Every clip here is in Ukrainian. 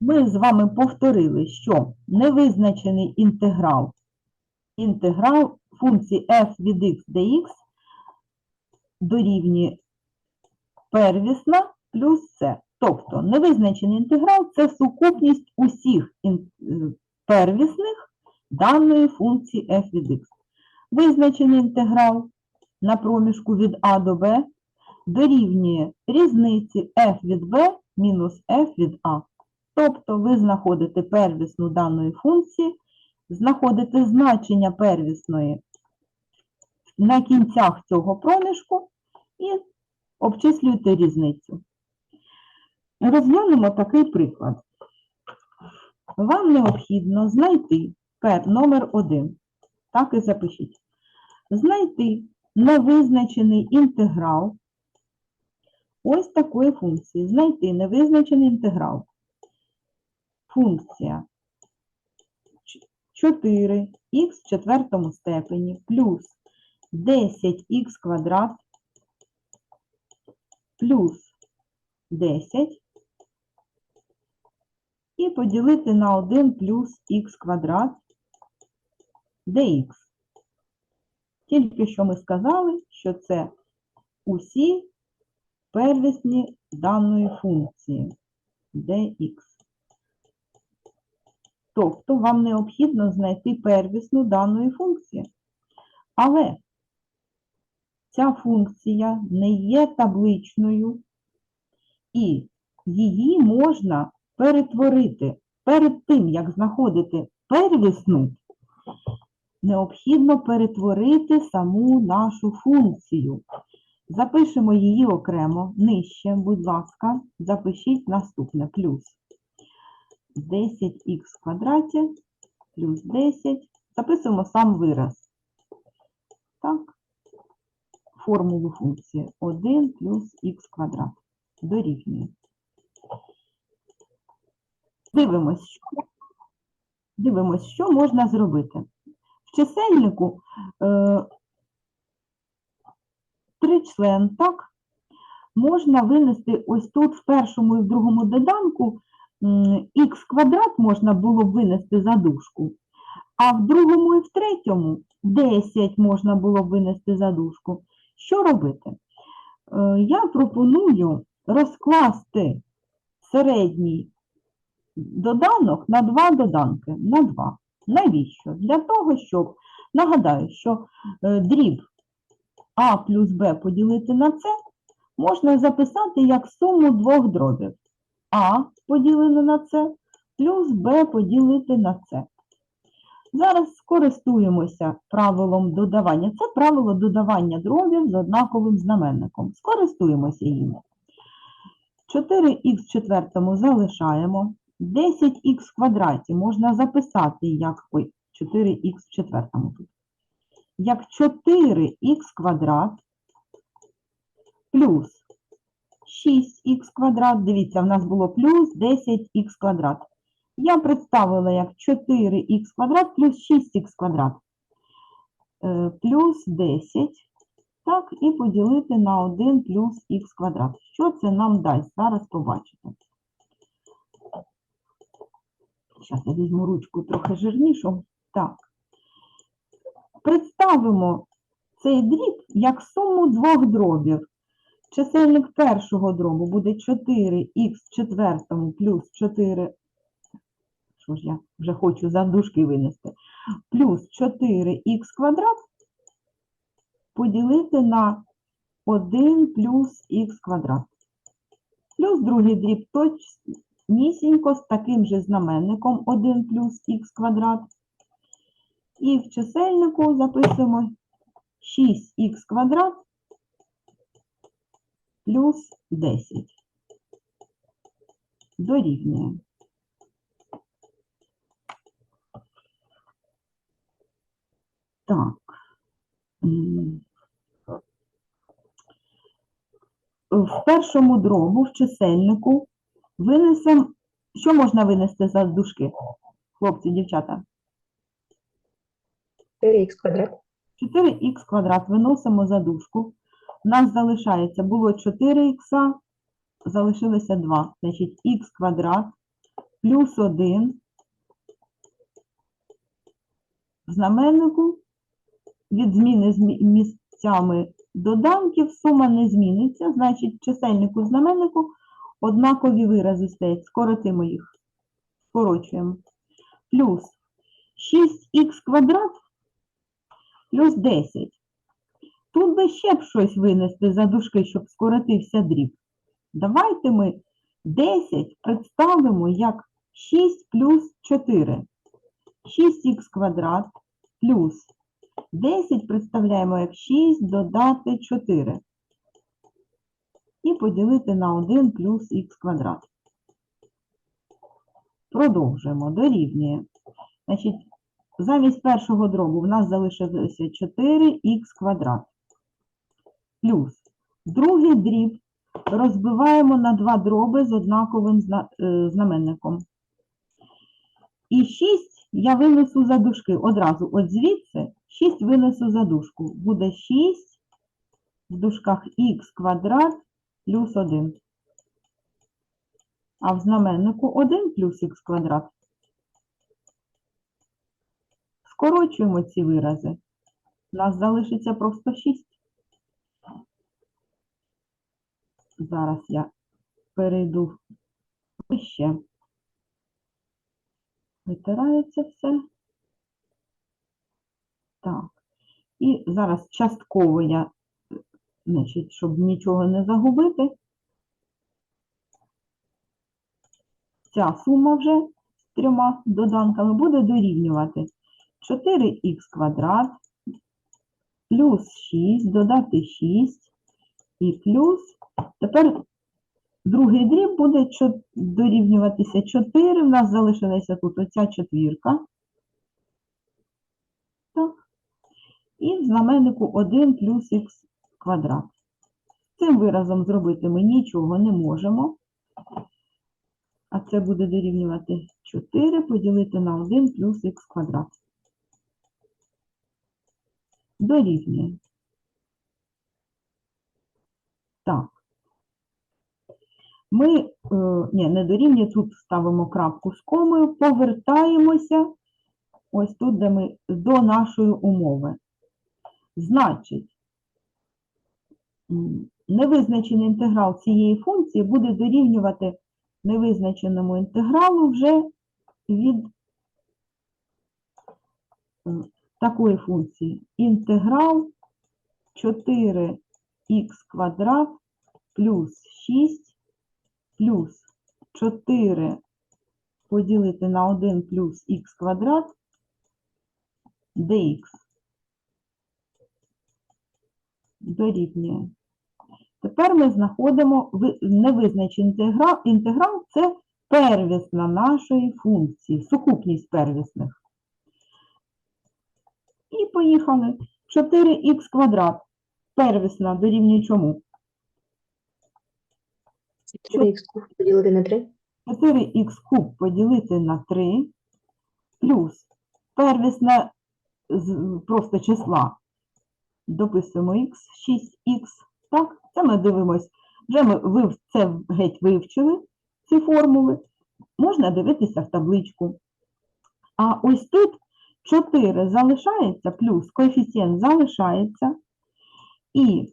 ми з вами повторили, що невизначений інтеграл, інтеграл функції f від x dx дорівнює первісна плюс c. Тобто невизначений інтеграл – це сукупність усіх первісних даної функції f від x. Визначений інтеграл на проміжку від a до b дорівнює різниці f від b мінус f від a. Тобто ви знаходите первісну даної функції, знаходите значення первісної на кінцях цього проміжку і обчислюєте різницю. Розглянемо такий приклад. Вам необхідно знайти пер номер 1. Так і запишіть. Знайти невизначений інтеграл ось такої функції. Знайти невизначений інтеграл. Функція 4х в четвертому степені плюс 10х квадрат плюс 10 і поділити на 1 плюс х квадрат dx. Тільки що ми сказали, що це усі первісні даної функції dx. Тобто вам необхідно знайти первісну даної функції. Але ця функція не є табличною, і її можна перетворити. Перед тим, як знаходити первісну, необхідно перетворити саму нашу функцію. Запишемо її окремо нижче, будь ласка, запишіть наступне плюс 10х в квадраті плюс 10. Записуємо сам вираз. Так, формулу функції 1 плюс х квадрат дорівнює. Дивимось, що, дивимось, що можна зробити. В чисельнику е, тричлен, так, можна винести ось тут в першому і в другому доданку х квадрат можна було б винести за дужку, а в другому і в третьому 10 можна було винести за дужку. Що робити? Е, Я пропоную розкласти середній доданок на два доданки. На два. Навіщо? Для того, щоб, нагадаю, що е, дріб А плюс Б поділити на С можна записати як суму двох дробів. А поділене на С плюс Б поділити на С. Зараз скористуємося правилом додавання. Це правило додавання дробів з однаковим знаменником. Скористуємося їм. 4х в четвертому залишаємо. 10х в квадраті можна записати як ой, 4х в четвертому. Як 4х квадрат плюс 6х квадрат. Дивіться, в нас було плюс 10х квадрат. Я представила як 4х квадрат плюс 6х квадрат. Е, Плюс 10. Так, і поділити на 1 плюс х квадрат. Що це нам дасть? Зараз побачите. Зараз я візьму ручку трохи жирнішу. Так. Представимо цей дріб як суму двох дробів. Чисельник першого дробу буде 4х в четвертому плюс 4. Що ж я вже хочу за дужки винести. Плюс 4х квадрат поділити на 1 плюс х квадрат. Плюс другий дріб точнісінько з таким же знаменником 1 плюс х квадрат. І в чисельнику записуємо 6х квадрат плюс 10 дорівнює. Так. В першому дробу, в чисельнику, винесемо, що можна винести за дужки, хлопці, дівчата? 4х квадрат 4х квадрат виносимо за дужку. У нас залишається, було 4х, залишилося 2. Значить, х квадрат плюс 1 в знаменнику від зміни з місцями доданків сума не зміниться, значить чисельнику знаменнику однакові вирази стоять. Скоротимо їх. Скорочуємо. Плюс 6х квадрат плюс 10. Тут би ще б щось винести за дужки, щоб скоротився дріб. Давайте ми 10 представимо як 6 плюс 4. 6х квадрат плюс 10 представляємо як 6 додати 4. І поділити на 1 плюс х квадрат. Продовжуємо, дорівнює. Значить, замість першого дробу в нас залишилося 4х квадрат. Плюс другий дріб розбиваємо на два дроби з однаковим е, знаменником. І 6 я винесу за дужки одразу. От звідси 6 винесу за дужку. Буде 6 в дужках х квадрат плюс 1. А в знаменнику 1 плюс х квадрат. Скорочуємо ці вирази. У нас залишиться просто 6. Зараз я перейду вище. Витирається все. Так. І зараз частково я, значить, щоб нічого не загубити, ця сума вже з трьома доданками буде дорівнювати 4х квадрат плюс 6, додати 6 і плюс, тепер другий дріб буде дорівнюватися 4, в нас залишилася тут оця четвірка. Так. І в знаменнику 1 плюс х квадрат. Цим виразом зробити ми нічого не можемо. А це буде дорівнювати 4 поділити на 1 плюс х квадрат. Дорівнює. Так. Ми, е, ні, не дорівнює, тут ставимо крапку з комою, повертаємося ось тут, де ми до нашої умови. Значить, невизначений інтеграл цієї функції буде дорівнювати невизначеному інтегралу вже від такої функції. Інтеграл 4х квадрат плюс 6 плюс 4 поділити на 1 плюс х квадрат dx дорівнює. Тепер ми знаходимо ви- невизначений інтеграл. Інтеграл – це первісна нашої функції, сукупність первісних. І поїхали. 4х квадрат. Первісна дорівнює чому? 4х куб поділити на 3. 4х куб поділити на 3 плюс первісне просто числа. Дописуємо х, 6х. Так, це ми дивимось. Вже ми вив, це геть вивчили, ці формули. Можна дивитися в табличку. А ось тут 4 залишається, плюс коефіцієнт залишається. І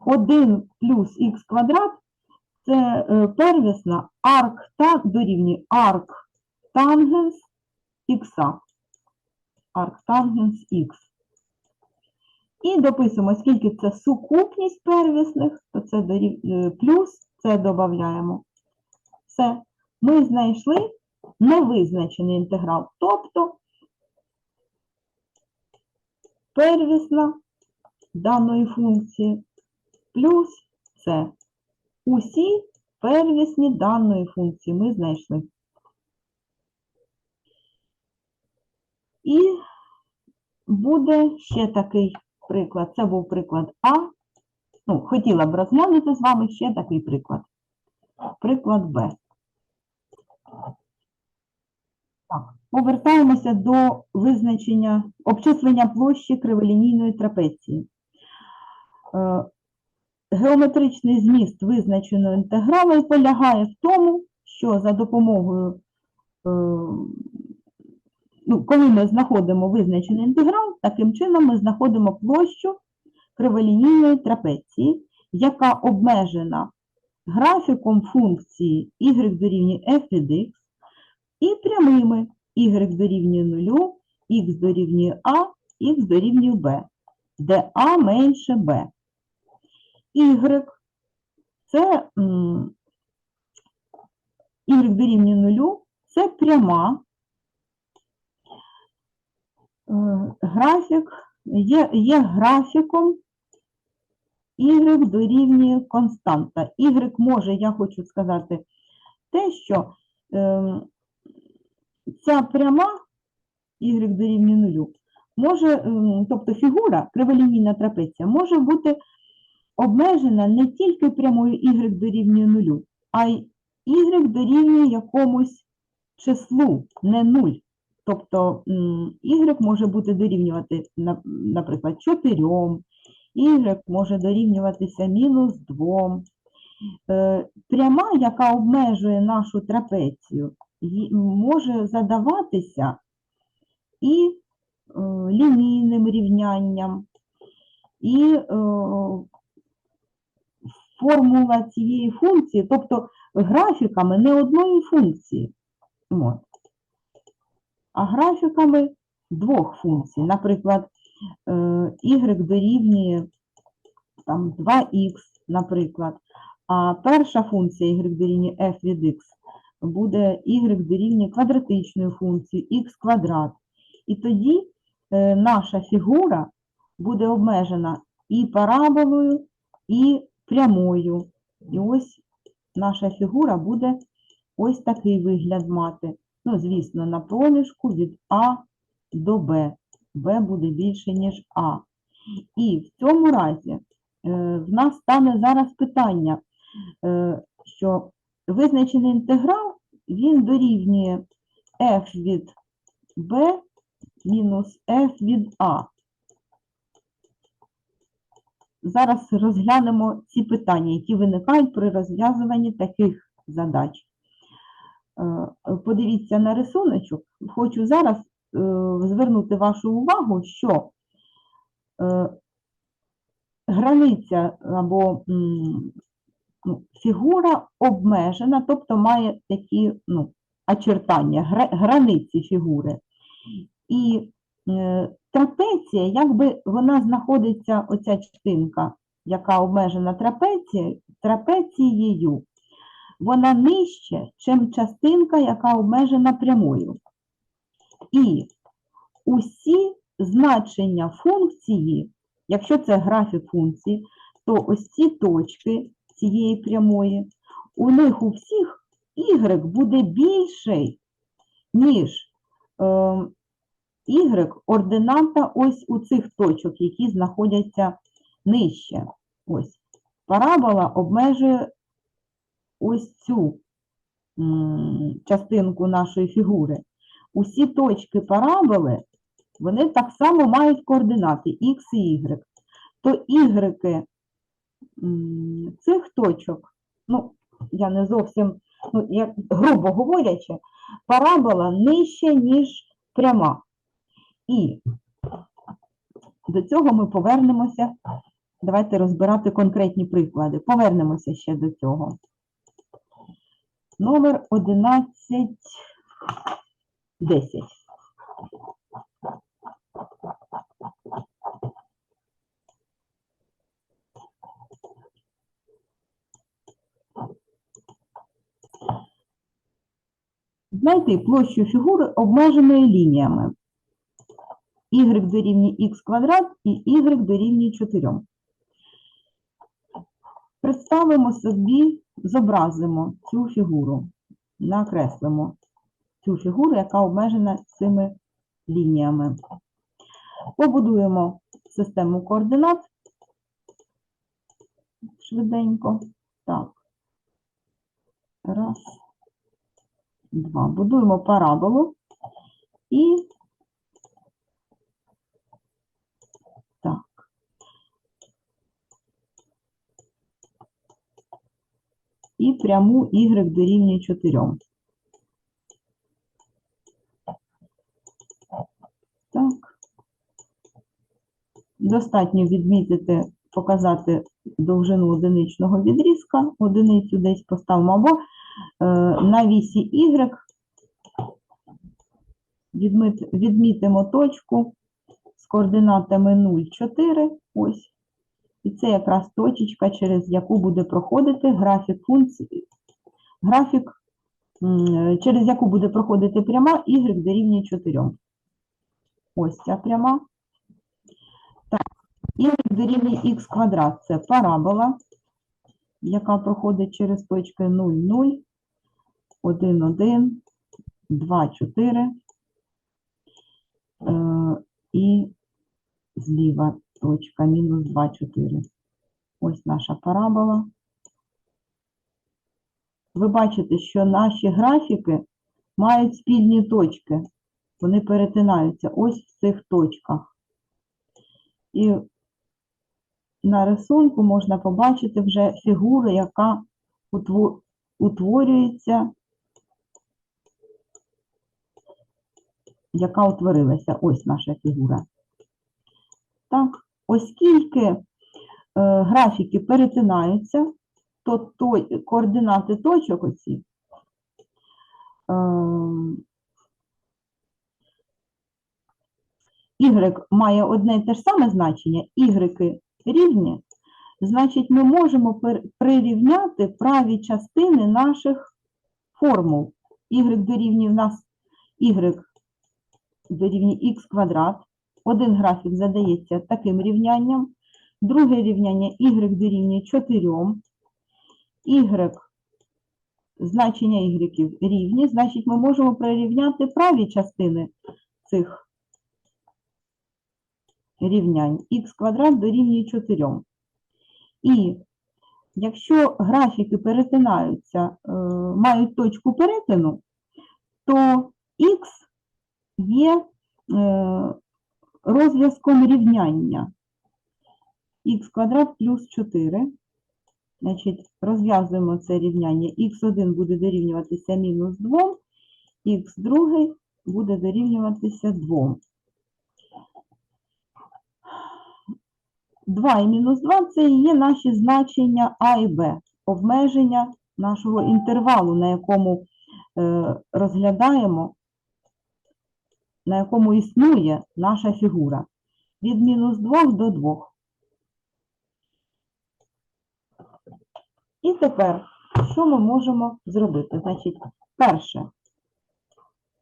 1 плюс х квадрат це е, первісна арк та дорівнює арк тангенс х. Арк тангенс х. І дописуємо, скільки це сукупність первісних, то це е, плюс це додаємо. Все. Ми знайшли невизначений інтеграл, тобто первісна даної функції плюс це. Усі первісні даної функції ми знайшли. І буде ще такий приклад. Це був приклад А. Ну, хотіла б розглянути з вами ще такий приклад. Приклад Б. Так, повертаємося до визначення обчислення площі криволінійної трапеції. Е, Геометричний зміст визначеного інтегралу полягає в тому, що за допомогою ну, коли ми знаходимо визначений інтеграл, таким чином ми знаходимо площу криволінійної трапеції, яка обмежена графіком функції y дорівнює f від x і прямими y дорівнює 0, x дорівнює a, x дорівнює b, де a менше b. y це y дорівнює 0 це пряма. Е, Графік є, є графіком y дорівнює константа. Y може, я хочу сказати, те, що е, ця пряма y дорівнює 0 може, ем, тобто фігура, криволінійна трапеція, може бути обмежена не тільки прямою y дорівнює 0, а й y дорівнює якомусь числу, не 0. Тобто y може бути дорівнювати, наприклад, 4, y може дорівнюватися мінус 2. Е, Пряма, яка обмежує нашу трапецію, може задаватися і е, лінійним рівнянням, і е, формула цієї функції, тобто графіками не одної функції, а графіками двох функцій. Наприклад, е, y дорівнює там 2х, наприклад, а перша функція y дорівнює f від x буде y дорівнює квадратичної функції x квадрат. І тоді е, наша фігура буде обмежена і параболою, і прямою. І ось наша фігура буде ось такий вигляд мати. Ну, звісно, на проміжку від А до Б. Б буде більше, ніж А. І в цьому разі е, в нас стане зараз питання, е, що визначений інтеграл, він дорівнює f від b мінус f від a. Зараз розглянемо ці питання, які виникають при розв'язуванні таких задач. Е, Подивіться на рисуночок. Хочу зараз е, звернути вашу увагу, що е, границя або ну, фігура обмежена, тобто має такі ну, очертання, гра- границі фігури. І трапеція, якби вона знаходиться, оця частинка, яка обмежена трапецією, трапецією, вона нижче, чим частинка, яка обмежена прямою. І усі значення функції, якщо це графік функції, то ось ці точки цієї прямої, у них у всіх y буде більший, ніж е, y ордината ось у цих точок, які знаходяться нижче. Ось. Парабола обмежує ось цю частинку нашої фігури. Усі точки параболи, вони так само мають координати x і y. То y цих точок, ну, я не зовсім, ну, як, грубо говорячи, парабола нижче, ніж пряма. І до цього ми повернемося. Давайте розбирати конкретні приклади. Повернемося ще до цього. Номер 1110. Знайти площу фігури обмеженою лініями. Y дорівнює х квадрат і y дорівнює 4. Представимо собі, зобразимо цю фігуру, накреслимо цю фігуру, яка обмежена цими лініями. Побудуємо систему координат швиденько. Так. Раз, два. Будуємо параболу і і пряму y дорівнює 4. Так. Достатньо відмітити, показати довжину одиничного відрізка, одиницю десь поставимо, або е, на вісі y відмітимо точку з координатами 0,4. ось. І це якраз точечка, через яку буде проходити графік функції, графік, через яку буде проходити пряма y дорівнює 4. Ось ця пряма. Так, y дорівнює х квадрат це парабола, яка проходить через точки 0, 0, 1, 1, 2, 4. Е, і зліва точка мінус 2, 4. Ось наша парабола. Ви бачите, що наші графіки мають спільні точки. Вони перетинаються ось в цих точках. І на рисунку можна побачити вже фігуру, яка утворюється, яка утворилася. Ось наша фігура. Так, оскільки е, графіки перетинаються, то, координати точок оці е, y має одне і те ж саме значення, y рівні, значить ми можемо прирівняти праві частини наших формул. y дорівнює в нас y дорівнює х квадрат. Один графік задається таким рівнянням, друге рівняння y дорівнює 4, y, значення y рівні, значить ми можемо прирівняти праві частини цих рівнянь. х квадрат дорівнює 4. І якщо графіки перетинаються, е, мають точку перетину, то х є е, розв'язком рівняння х квадрат плюс 4. Значить, розв'язуємо це рівняння. х1 буде дорівнюватися мінус 2, х2 буде дорівнюватися 2. 2 і мінус 2 – це і є наші значення а і б, обмеження нашого інтервалу, на якому е, розглядаємо, на якому існує наша фігура. Від мінус 2 до 2. І тепер, що ми можемо зробити? Значить, перше,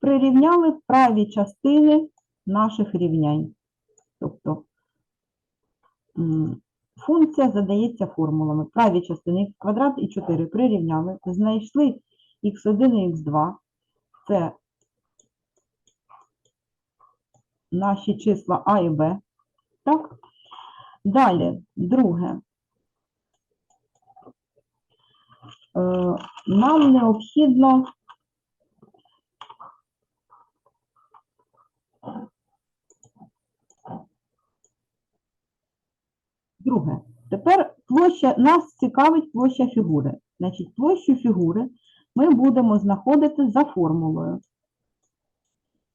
прирівняли праві частини наших рівнянь. Тобто функція задається формулами. Праві частини квадрат і 4 прирівняли, знайшли х1 і х2. Це наші числа а і б. Так? Далі, друге. Е, Нам необхідно Друге. Тепер площа, нас цікавить площа фігури. Значить, площу фігури ми будемо знаходити за формулою.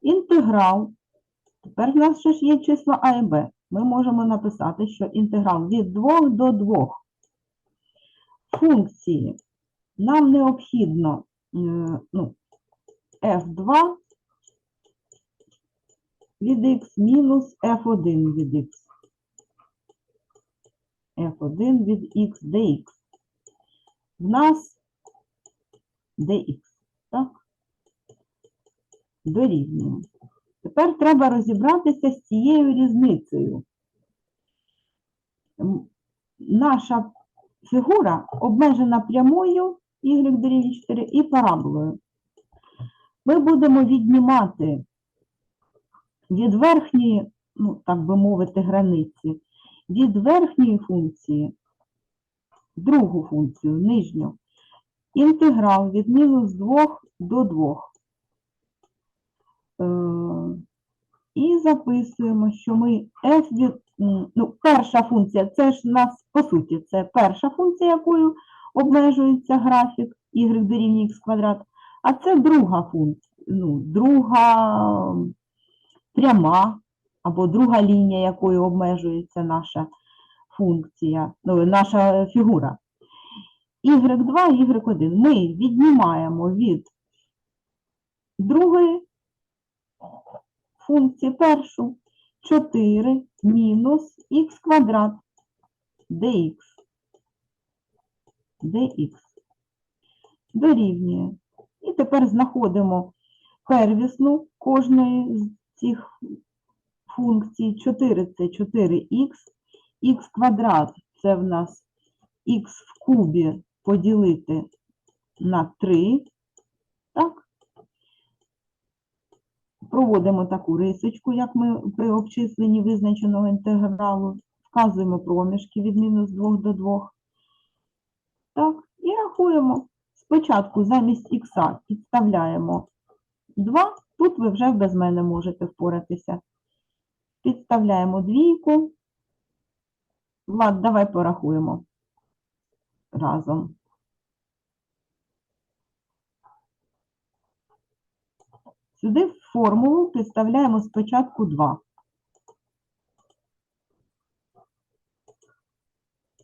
Інтеграл. Тепер в нас ще ж є числа А і Б. Ми можемо написати, що інтеграл від 2 до 2 функції нам необхідно е, ну, f2 від x мінус f1 від x. f1 від x dx. В нас dx, так? Дорівнює. Тепер треба розібратися з цією різницею. Наша фігура обмежена прямою y дорівнює 4 і параболою. Ми будемо віднімати від верхньої, ну, так би мовити, границі, від верхньої функції другу функцію, нижню, інтеграл від мінус 2 до 2. І записуємо, що ми f ну, перша функція, це ж нас, по суті, це перша функція, якою обмежується графік y дорівнює х квадрат, а це друга функція, ну, друга пряма, або друга лінія, якою обмежується наша функція, ну, наша фігура. y2, y1 ми віднімаємо від другої функції першу 4 мінус х квадрат dx. dx дорівнює. І тепер знаходимо первісну кожної з цих функцій. 4 це 4х, х квадрат це в нас х в кубі поділити на 3. Так? Проводимо таку рисочку, як ми при обчисленні визначеного інтегралу. Вказуємо проміжки від мінус 2 до 2. Так, і рахуємо. Спочатку замість х підставляємо 2. Тут ви вже без мене можете впоратися. Підставляємо двійку. Влад, давай порахуємо разом. Сюди в формулу підставляємо спочатку 2.